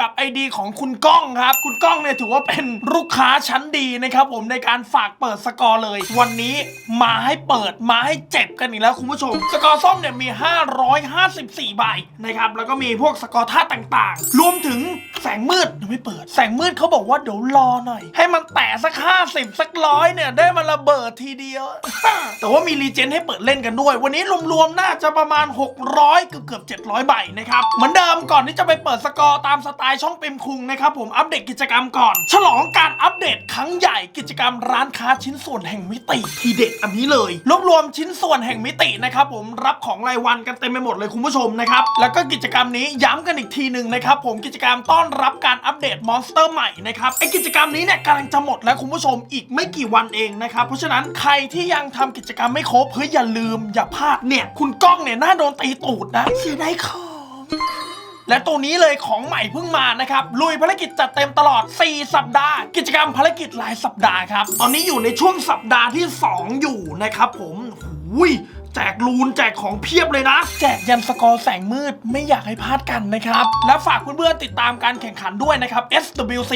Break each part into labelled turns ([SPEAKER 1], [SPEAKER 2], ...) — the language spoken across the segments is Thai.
[SPEAKER 1] กับไอดีของคุณก้องครับ คุณก้องเนี่ยถือว่าเป็นลูกค้าชั้นดีนะครับผมในการฝากเปิดสกอร์เลย วันนี้มาให้เปิดมาให้เจ็บกันอีกแล้วคุณผู้ชม สกอร์ส้มเนี่ยมี 554 ใบนะครับแล้วก็มีพวกสกอร์ท่าต่างๆ รวมถึง แสงมืดยังไม่เปิด แสงมืดเขาบอกว่าเดี๋ยวรอหน่อย ให้มันแตะสัก50สักร้อยเนี่ย ได้มาระเบิดทีเดียว แต่ว่ามีรีเจนให้เปิดเล่นกันด้วย วันนี้รวมๆน่าจะประมาณ 600เกือบเกือบๆ700ใบนะครับเหมือนเดิมก่อนที่จะไปเปิดสกอร์ตามสไตล์ช่องเปมคุงนะครับผมอัปเดตกิจกรรมก่อน ฉลองการอัปเดตครั้งใหญ่กิจกรรมร้านค้าชิ้นส่วนแห่งมิติทีเด็ดอันนี้เลยรวบรวมชิ้นส่วนแห่งมิตินะครับผมรับของรายวันกันเต็มไปหมดเลยคุณผู้ชมนะครับแล้วก็กิจกรรมนี้ย้ำกันอีกทีหนึ่งนะครับผมกิจกรรมต้อนรับการอัปเดตมอนสเตอร์ใหม่นะครับไอกิจกรรมนี้เนี่ยกำลังจะหมดแล้วคุณผู้ชมอีกไม่กี่วันเองนะครับเพราะฉะนั้นใครที่ยังทำกิจกรรมไม่ครบเฮ้ยอย่าลืมอย่าพลาดเนี่ย คุณก้องเนี่ยน่าโดนตีตูดนะเสียดายของและตัวนี้เลยของใหม่เพิ่งมานะครับ ลุยภารกิจจัดเต็มตลอด 4 สัปดาห์ กิจกรรมภารกิจรายสัปดาห์ครับ ตอนนี้อยู่ในช่วงสัปดาห์ที่ 2 อยู่นะครับผมหุย แจกลูนแจกของเพียบเลยนะ แจกยันสกอร์แสงมืดไม่อยากให้พลาดกันนะครับ และฝากเพื่อนๆติดตามการแข่งขันด้วยนะครับ SWC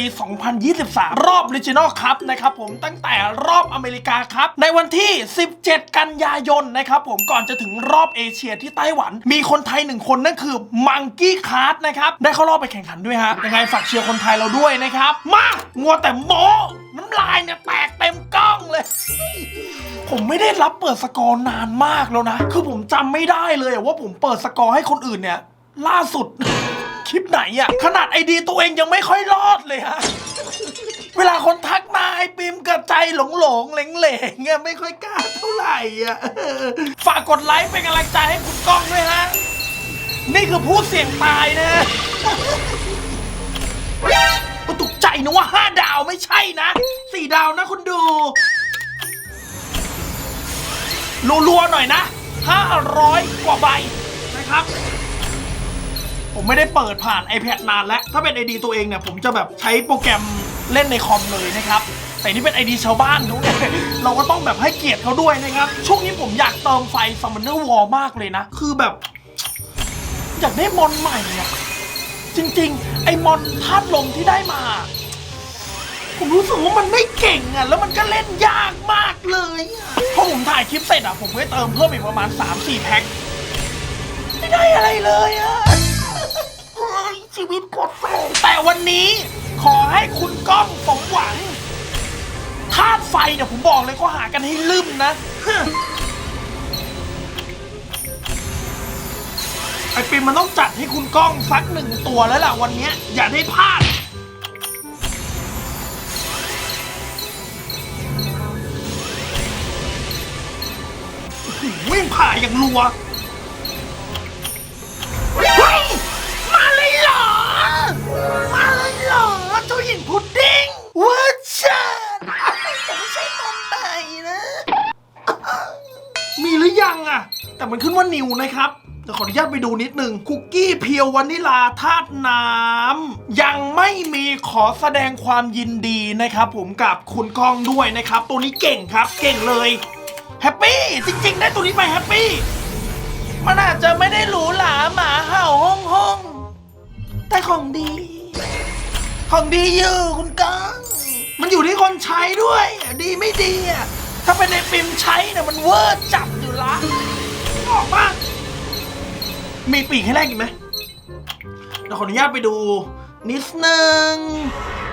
[SPEAKER 1] 2023 รอบ Regional Cup นะครับผมตั้งแต่รอบอเมริกาครับ ในวันที่ 17 กันยายนนะครับผมก่อนจะถึงรอบเอเชียที่ไต้หวัน มีคนไทยหนึ่งคนนั่นคือมังกี้คาร์ดนะครับได้เข้ารอบไปแข่งขันด้วยฮะยังไงฝากเชียร์คนไทยเราด้วยนะครับ มางัวแต่โมน้ำลายเนี่ยแตกเต็มกล้องเลย ผมไม่ได้รับเปิดสกอร์นานมากแล้วนะ คือผมจำไม่ได้เลยอะว่าผมเปิดสกอร์ให้คนอื่นเนี่ย ล่าสุด คลิปไหนอะขนาดไอดีตัวเองยังไม่ค่อยรอดเลยฮะ เวลาคนทักมาไอปิมกับใจหลงหลงๆเหลงๆเงี้ยไม่ค่อยกล้าเท่าไหร่อะเออฝากกดไลค์เป็นกำลังใจให้คุณก้องด้วยฮะ นี่คือผู้เสี่ยงตายนะก็ตกใจนะว่าห้าดาวไม่ใช่นะสี่ดาวนะคุณดู รัวๆหน่อยนะ 500 กว่าใบนะครับ ผมไม่ได้เปิดผ่าน iPad นานแล้ว ถ้าเป็น ID ตัวเองเนี่ย ผมจะแบบใช้โปรแกรมเล่นในคอมเลยนะครับ แต่นี่เป็น ID ชาวบ้านเขาเนี่ยเราก็ต้องแบบให้เกียรติเขาด้วยนะครับ ช่วงนี้ผมอยากเติมไฟ Summoner War มากเลยนะ คือแบบ อยากได้มอนใหม่อะจริง ๆ ไอ้มอนธาตุลมที่ได้มา ผมรู้สึกว่ามันไม่เก่งอะ แล้วมันก็เล่นยากมากเลยอะพอผมถ่ายคลิปเสร็จอะ ผมก็เติมเพิ่มอีกประมาณ 3-4 แพ็ค ไม่ได้อะไรเลยอะ ชีวิตกดโศแต่วันนี้ขอให้คุณก้องสมหวังธาตุไฟเนี่ยผมบอกเลยก็หากันให้ลืมนะ ไอปิมมันต้องจัดให้คุณก้องสักหนึ่งตัวแล้วล่ะวันเนี้ยอย่าได้พลาด วิ่งผ่าอย่างรัวเฮ้ยมาเลยเหรอ มาเลยเหรอเจ้าหญิงพุดดิ้งเว่าฉันแต่ไม่ใช่นมไหนนะ มีหรือยังอะแต่มันขึ้นว่านิวนะครับแต่ขออนุญาตไปดูนิดนึง คุกกี้เพียววานิลาธาตุน้ำ ยังไม่มีขอแสดงความยินดีนะครับผมกับคุณก้องด้วยนะครับ ตัวนี้เก่งครับ เก่งเลย แฮปปี้จริงๆ ได้ตัวนี้ไปแฮปปี้ มันอาจจะไม่ได้หรูหราหมาเห่าห้องห้องแต่ของดี ของดีอยู่คุณกังมันอยู่ที่คนใช้ด้วย ดีไม่ดีอะถ้าเป็นในฟิล์มใช้เนี่ยมันเวอร์จัดอยู่ละออกปะมีปีกให้แรกอีกไหมเดี๋ยวขออนุญาตไปดูนิดนึง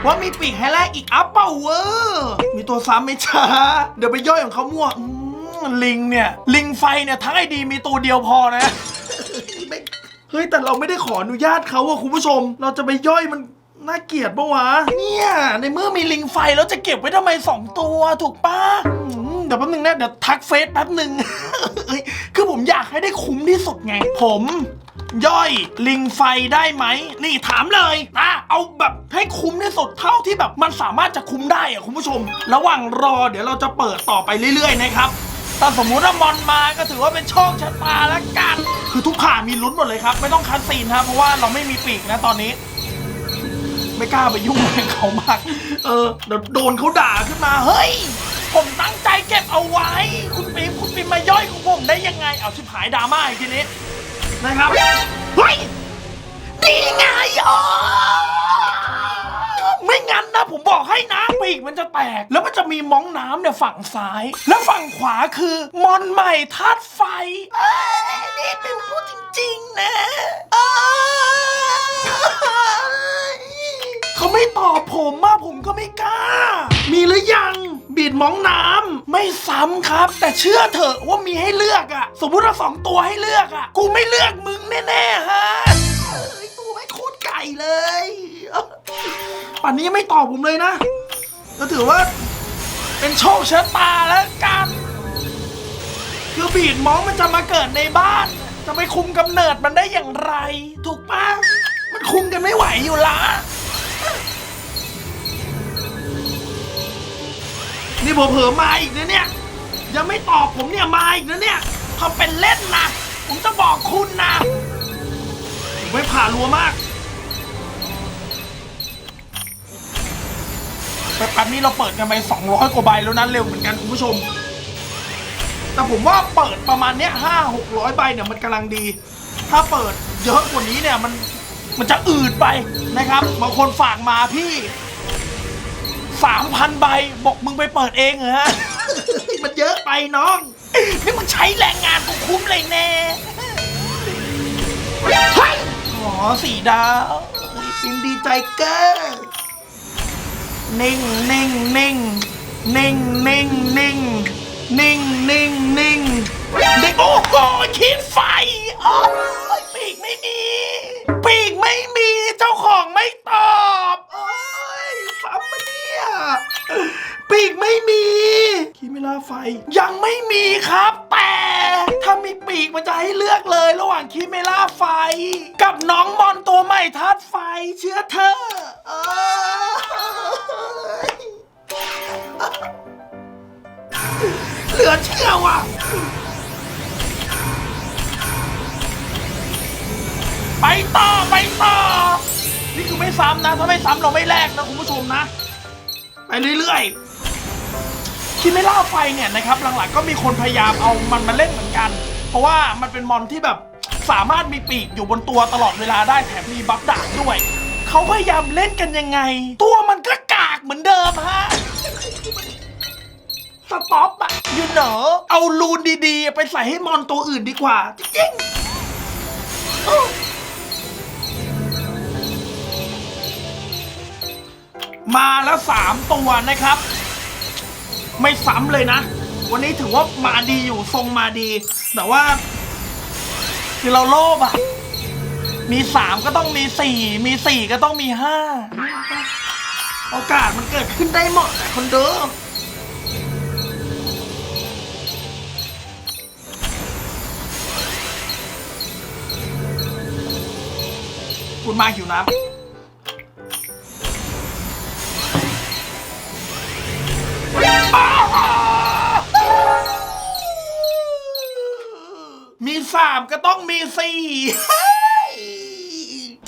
[SPEAKER 1] ว่ามีปีกให้แรกอีกอัพเปล่าเวอร์มีตัวซ้ำไหมช้าเดี๋ยวไปย่อยของเขามั่ว ลิงเนี่ย ลิงไฟเนี่ยทั้งไอดีมีตัวเดียวพอนะ เฮ้ยแต่เราไม่ได้ขออนุญาตเขาอะคุณผู้ชม เราจะไปย่อยมันน่าเกลียดปะวะ เนี่ยในเมื่อมีลิงไฟแล้วจะเก็บไว้ทำไมสองตัวถูกปะอืมเดี๋ยวแป๊บนึงนะเดี๋ยวทักเฟซแป๊บนึงเฮ้ยคือผมอยากให้ได้คุ้มที่สุดไง ผม ย่อยลิงไฟได้ไหม นี่ถามเลยนะเอาแบบให้คุ้มที่สุดเท่าที่แบบมันสามารถจะคุ้มได้อะคุณผู้ชม ระหว่างรอเดี๋ยวเราจะเปิดต่อไปเรื่อยๆนะครับ ถ้าสมมุติว่ามอนมาก็ถือว่าเป็นโชคชะตาแล้วกัน คือทุกขามีลุ้นหมดเลยครับ ไม่ต้องคัดซีนครับเพราะว่าเราไม่มีปีกนะตอนนี้ ไม่กล้าไปยุ่งกับเขามาก เออเดี๋ยวโดนเขาด่าขึ้นมา เฮ้ย ผมตั้งใจเก็บเอาไว้ คุณปิมคุณปิมมาย่อยของผมได้ยังไง เอาชิบหายดราม่าอีกทีนี้นะครับ เฮ้ย ดีไงอ๋อไม่งั้น ผมบอกให้นะปีกมันจะแตก แล้วมันจะมีม้องน้ำเนี่ยฝั่งซ้าย แล้วฝั่งขวาคือมอนใหม่ธาตุไฟเอ้ยนี่เป็นพูดจริงๆนะเอ้ยเขาไม่ตอบผมมาผมก็ไม่กล้า มีหรือยัง บีดม้องน้ำไม่ซ้ำครับ แต่เชื่อเถอะว่ามีให้เลือกอะสมมุติว่าสองตัวให้เลือกอะกูไม่เลือกมึงแน่ๆฮะเฮ้ยกูไม่โคตรไก่เลย ป่านนี้ยังไม่ตอบผมเลยนะก็ถือว่า เป็นโชคชะตาแล้วกันคือบีดมองมันจะมาเกิดในบ้าน จะไปคุมกำเนิดมันได้อย่างไร ถูกปะมันคุมกันไม่ไหวอยู่ละนี่ผมเผลอมาอีกนะเนี่ย ยังไม่ตอบผมเนี่ยมาอีกนะเนี่ยทำเป็นเล่นนะผมจะบอกคุณนะผมไม่ผ่ารัวมาก แต่ปันนี้เราเปิดกันไป200กว่าใบแล้วนะเร็วเหมือนกันคุณผู้ชม แต่ผมว่าเปิดประมาณเนี้ยห้าหกร้อยใบเนี่ยมันกำลังดี ถ้าเปิดเยอะกว่านี้เนี่ยมันมันจะอืดไปนะครับบางคนฝากมาพี่สามพันใบบอกมึงไปเปิดเองเหรอฮะมันเยอะไปน้องนี่มันใช้แรงงานกูคุ้มเลยแน่เฮ้ยอ๋อสี่ดาวปิมดีใจเกอ ร์นิ่งนิ่งนิ่งนิ่งนิ่งนิ่งนิ่งนิ่งนิ่งนิ่งโอ้โหคิดไฟโอ้ยปีกไม่มี ปีกไม่มีเจ้าของไม่ตอบ โอ้ยซ้ำมาเนี่ย ปีกไม่มีคิมิล่าไฟ ยังไม่มีครับ แต่ ถ้ามีปีกมันจะให้เลือกเลยระหว่างคิเมล่าไฟ กับน้องมอนตัวใหม่ธาตุไฟเชื่อเธอเอยเหลือเชื่อว่ะ ไปต่อ ไปต่อ นี่คือไม่ซ้ำนะ ถ้าไม่ซ้ำเราไม่แลกนะ คุณผู้ชมนะ ไปเรื่อยๆ คิไม่ล่าไฟเนี่ยนะครับหลังๆก็มีคนพยายามเอามันมาเล่นเหมือนกัน เพราะว่ามันเป็นมอนที่แบบสามารถมีปีกอยู่บนตัวตลอดเวลาได้แถมมีบัฟดาบด้วย เขาพยายามเล่นกันยังไง ตัวมันก็กากเหมือนเดิมฮะสต็อปอะยูเหนอเอาลูนดีๆ ไปใส่ให้มอนตัวอื่นดีกว่า จริงมาแล้วสามตัวนะครับ ไม่ซ้ำเลยนะ วันนี้ถือว่ามาดีอยู่ทรงมาดี แต่ว่า คือเราโลภอะมีสามก็ต้องมีสี่มีสี่ก็ต้องมีห้าโอกาสมันเกิดขึ้นได้หมดอะคนเดิมคุณมาหิวน้ำ สามก็ต้องมีสี่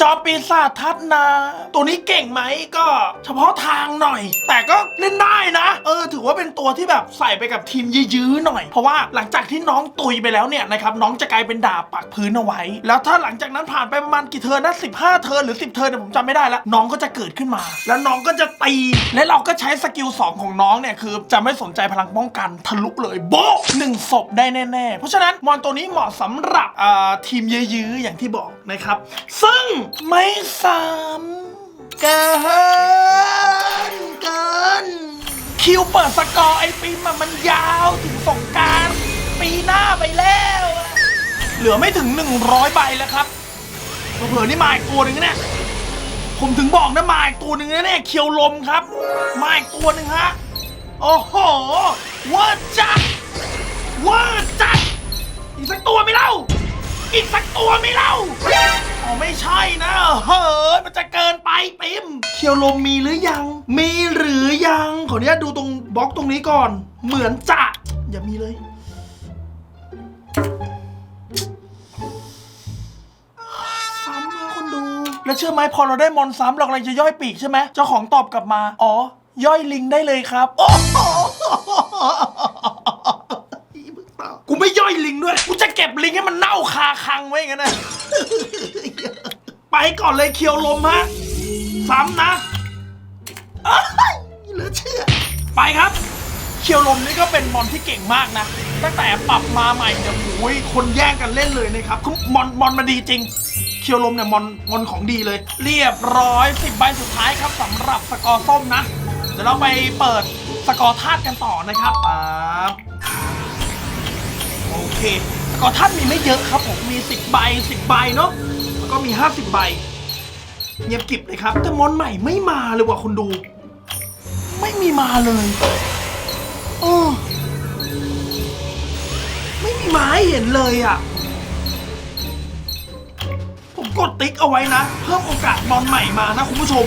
[SPEAKER 1] จอปีศาจทัดนา ตัวนี้เก่งไหมก็เฉพาะทางหน่อย แต่ก็เล่นได้นะ เออ ถือว่าเป็นตัวที่แบบใส่ไปกับทีมยื้อๆหน่อย เพราะว่าหลังจากที่น้องตุยไปแล้วเนี่ยนะครับน้องจะกลายเป็นดาบปักพื้นเอาไว้ แล้วถ้าหลังจากนั้นผ่านไปประมาณกี่เทิร์นนะ15เทิร์นหรือ10เทิร์นเนี่ยผมจำไม่ได้แล้วน้องก็จะเกิดขึ้นมา แล้วน้องก็จะตี และเราก็ใช้สกิล2ของน้องเนี่ยคือจะไม่สนใจพลังป้องกันทะลุเลยโบ๊ะหนึ่งศพได้แน่ๆเพราะฉะนั้นมอนตัวนี้เหมาะสำหรับอ่าทีมยื้อๆอย่างที่บอกนะครับซึ่งไม่ซ้ำเกินเกิน คิวเปิดสกอร์ไอปีมันมันยาวถึงสงกรารปีหน้าไปแล้ว เหลือไม่ถึง 100ใบแล้วครับเผื่อๆนี่มาอีกตัวหนึ่งนะเนี่ยผมถึงบอกนะมาอีกตัวหนึ่งนะเนี่ยเคียวลมครับ มาอีกตัวหนึ่งฮะ โอ้โหเวอร์จัดเวอร์จัดอีกสักตัวไหม่เล่า อีกสักตัวไหม่เล่าอ๋อไม่ใช่นะ เฮ้ยมันจะเกินไปปิมเคียวลมมีหรือยัง มีหรือยัง ขออนุญาตดูตรงบล็อกตรงนี้ก่อน เหมือนจะอย่ามีเลยซ้ำค่ะคนดู แล้วเชื่อไหมพอเราได้มอนซ้ำเรากำลังจะย่อยปีกใช่ไหมเจ้าของตอบกลับมา อ๋อ ย่อยลิงได้เลยครับ โอ้โหกูไม่ย่อย ลิงด้วยกูจะเก็บลิงให้มันเน่าคาคังไว้อย่างนั้นนะ ไปไปก่อนเลยเคียวลมฮะ ซ้ำนะเอ้ยเหลือเชื่อ ไปครับ เคียวลมนี่ก็เป็นมอนที่เก่งมากนะ ตั้งแต่ปรับมาใหม่เนี่ยโอ้ยคนแย่งกันเล่นเลยนะครับคือมอนมอนมาดีจริง เคียวลมเนี่ยมอนมอนของดีเลย เรียบร้อยสิบใบสุดท้ายครับสำหรับสกอร์ส้มนะ เดี๋ยวเราไปเปิดสกอร์ธาตุกันต่อนะครับปั๊บโอเคส กอร์ธาตุมีไม่เยอะครับผมมี10ใบ10ใบเนาะแล้วก็มี 50ใบเงียบกิบเลยครับ แต่มอนใหม่ไม่มาเลยว่ะคุณดู ไม่มีมาเลยเออไม่มีมาให้เห็นเลยอะ ผมกดติ๊กเอาไว้นะ เพิ่มโอกาสบอลใหม่มานะคุณผู้ชม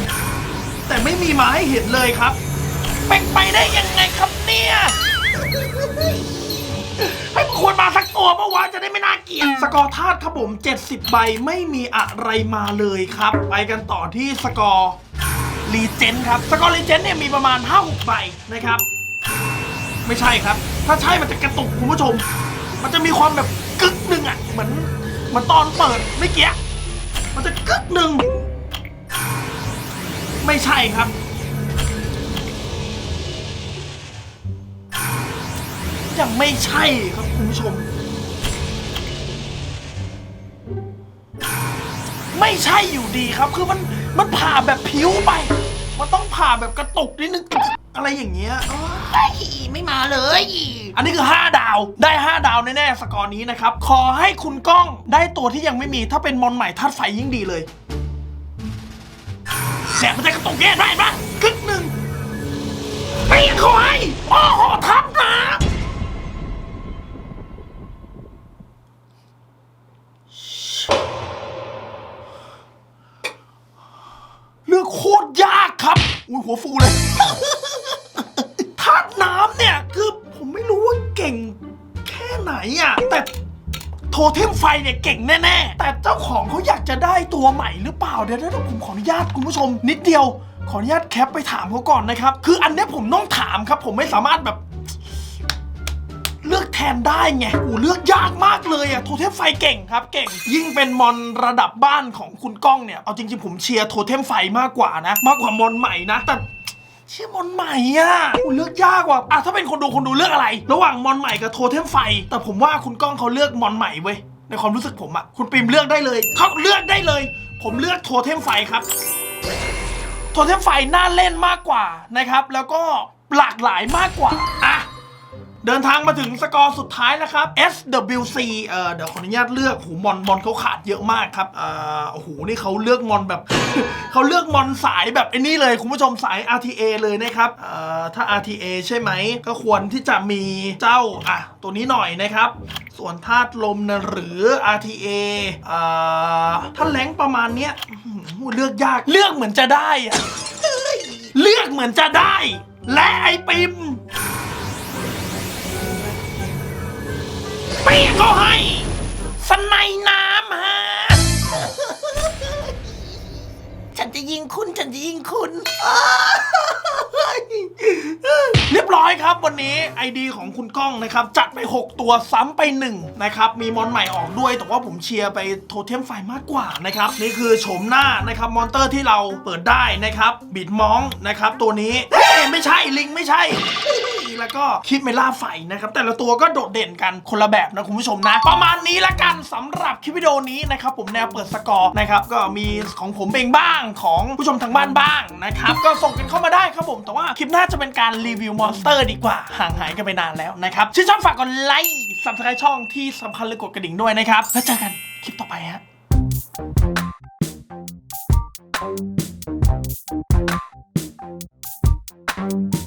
[SPEAKER 1] แต่ไม่มีมาให้เห็นเลยครับเป็นไปได้ยังไงครับเนี่ย ให้มันควรมาสักตัวเมื่อวานจะได้ไม่น่าเกลียด สกอร์ธาตุครับผม 70 ใบไม่มีอะไรมาเลยครับ ไปกันต่อที่สกอร์รีเจนครับ สกอร์รีเจนเนี่ยมีประมาณ 5-6 ใบนะครับ ไม่ใช่ครับ ถ้าใช่มันจะกระตุกคุณผู้ชม มันจะมีความแบบกึกหนึ่งอะ เหมือนเหมือนตอนเปิดไม่เกี้ยมันจะกึกหนึ่งไม่ใช่ครับ ยังไม่ใช่ครับคุณผู้ชม ไม่ใช่อยู่ดีครับ คือมันมันผ่าแบบผิวไป มันต้องผ่าแบบกระตุกนิดนึงอะไรอย่างเงี้ยเอ้ยไม่มาเลย อันนี้คือ 5 ดาว ได้ 5 ดาวแน่ๆสกอร์นี้นะครับ ขอให้คุณก้องได้ตัวที่ยังไม่มี ถ้าเป็นมอนใหม่ธาตุไฟยิ่งดีเลยเนี่ยมันจะกระตุกแย่ได้ปะกึกหนึ่งเปียเขาให้โอ้โหทับนะ เลือกโคตรยากครับ อุ้ยหัวฟูเลยธาตุน้ำเนี่ย คือผมไม่รู้ว่าเก่งแค่ไหนอะ แต่โทเทมไฟเนี่ยเก่งแน่ ๆ แต่เจ้าของเขาอยากจะได้ตัวใหม่หรือเปล่า เดี๋ยวถ้าผมขออนุญาตคุณผู้ชม นิดเดียว ขออนุญาตแคปไปถามเขาก่อนนะครับ คืออันเนี้ยผมต้องถามครับ ผมไม่สามารถแบบ เลือกแทนได้ไงโอ้เลือกยากมากเลยอะโทเทมไฟเก่งครับเก่ง ยิ่งเป็นมอนระดับบ้านของคุณก้องเนี่ย เอาจริงๆผมเชียร์โทเทมไฟมากกว่านะ มากกว่ามอนใหม่นะ แต่เชียร์มอนใหม่อะโอ้เลือกยากว่ะอะถ้าเป็นคนดูคนดูเลือกอะไร ระหว่างมอนใหม่กับโทเทมไฟ แต่ผมว่าคุณก้องเขาเลือกมอนใหม่เว้ย ในความรู้สึกผมอะคุณปิมเลือกได้เลยเขาเลือกได้เลย ผมเลือกโทเทมไฟครับ โทเทมไฟน่าเล่นมากกว่านะครับ แล้วก็หลากหลายมากกว่า เดินทางมาถึงสกอร์สุดท้ายนะครับ SWC เอ่อเดี๋ยวขออนุญาตเลือกหูมอนมอนเขาขาดเยอะมากครับเอ่อโอ้โหนี่เขาเลือกมอนแบบ เขาเลือกมอนสายแบบไอ้นี่เลยคุณผู้ชมสาย RTA เลยนะครับเอ่อถ้า RTA ใช่ไหม ก็ควรที่จะมีเจ้าอะตัวนี้หน่อยนะครับ ส่วนธาตุลมนะหรือ RTA เอ่อถ้าแรงประมาณเนี้ยอื้อหือเลือกยากเลือกเหมือนจะได้อะเลือกเหมือนจะได้ และไอปิม ปียกก็ให้ สไนน้ำฮะ ฉันจะยิงคุณ ฉันจะยิงคุณ เรียบร้อยครับวันนี้ไอดีของคุณก้องนะครับ จัดไป 6 ตัวซ้ำไป 1 นะครับ มีมอนใหม่ออกด้วย แต่ว่าผมเชียร์ไปโทเทมไฟมากกว่านะครับ นี่คือโฉมหน้านะครับมอนเตอร์ที่เราเปิดได้นะครับ บิดมองนะครับ ตัวนี้เอ้ยไม่ใช่ลิงไม่ใช่ แล้วก็คิดเมล่าไฟนะครับแต่ละตัวก็โดดเด่นกันคนละแบบนะคุณผู้ชมนะ ประมาณนี้ละกันสำหรับคลิปวิดีโอนี้นะครับผมแนวเปิดสกอร์นะครับก็มีของผมเองบ้างของผู้ชมทางบ้านบ้างนะครับก็ส่งกันเข้ามาได้ครับผมแต่ว่าคลิปหน้าจะเป็นการรีวิวมอนสเตอร์ดีกว่าห่างหายกันไปนานแล้วนะครับชื่นชองฝากกดไลค์สับสไครต์ช่องที่สำคัญเลยกดกระดิ่งด้วยนะครับแล้วเจอกันคลิปต่อไปฮะ Thank you.